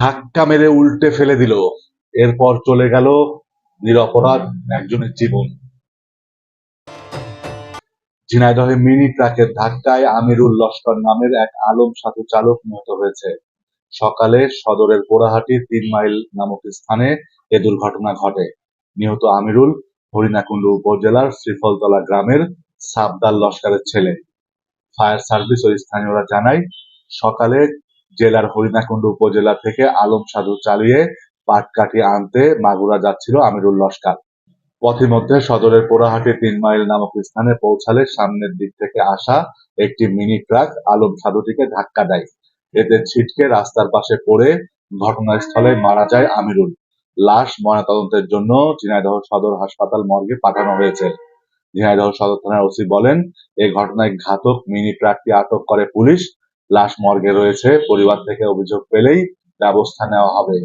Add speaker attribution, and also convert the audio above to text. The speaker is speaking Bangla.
Speaker 1: ধাক্কা মেরে উল্টে ফেলে দিল। এরপর চলে গেল নিরপরাধ একজনের জীবন। ঝিনাইদহে মিনি ট্রাকের ধাক্কায় আমিরুল লস্কর নামের এক আলম সাধু চালক নিহত হয়েছে। সকালে সদরের পোড়াহাটির তিন মাইল নামক স্থানে এ দুর্ঘটনা ঘটে। নিহত আমিরুল হরিণাকুণ্ডু উপজেলার শ্রীফলতলা গ্রামের সাবদার লস্করের ছেলে। ফায়ার সার্ভিস ও স্থানীয়রা জানায়, সকালে জেলার হরিণাকুণ্ডু উপজেলা থেকে আলম সাধু চালিয়ে পাটকাঠি আনতে মাগুরা যাচ্ছিল আমিরুল লস্কর। পথিমধ্যে সদরের পোড়াহাটি তিন মাইল নামক স্থানে পৌঁছালে সামনের দিক থেকে আসা একটি মিনি ট্রাক আলম সাধুটিকে ধাক্কা দেয়। এতে ছিটকে রাস্তার পাশে পড়ে ঘটনাস্থলে মারা যায় আমিরুল। লাশ ময়নাতদন্তের জন্য ঝিনাইদহ সদর হাসপাতাল মর্গে পাঠানো হয়েছে। ঝিনাইদহ সদর থানার ওসি বলেন, এ ঘটনায় ঘাতক মিনি ট্রাকটি আটক করে পুলিশ। লাশ মর্গে রয়েছে পরিবার থেকে অভিযোগ পেলেই ব্যবস্থা নেওয়া হবে।